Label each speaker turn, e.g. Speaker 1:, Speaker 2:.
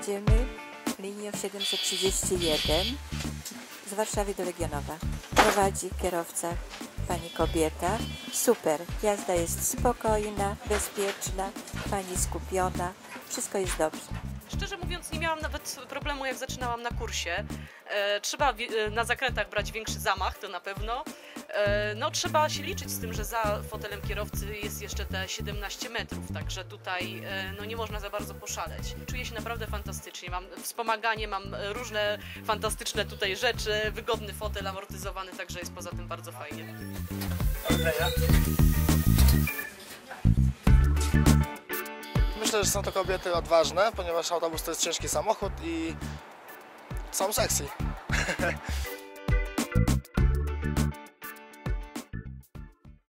Speaker 1: jedziemy linią 731 z Warszawy do Legionowa. Prowadzi kierowca, pani kobieta. Super, jazda jest spokojna, bezpieczna, pani skupiona, wszystko jest dobrze.
Speaker 2: Szczerze mówiąc, nie miałam nawet problemu, jak zaczynałam na kursie. E, trzeba e, na zakrętach brać większy zamach, to na pewno. E, no, trzeba się liczyć z tym, że za fotelem kierowcy jest jeszcze te 17 metrów, także tutaj e, no, nie można za bardzo poszaleć. Czuję się naprawdę fantastycznie. Mam wspomaganie, mam różne fantastyczne tutaj rzeczy, wygodny fotel amortyzowany, także jest poza tym bardzo fajnie.
Speaker 3: Myślę, że są to kobiety odważne, ponieważ autobus to jest ciężki samochód i są sexy.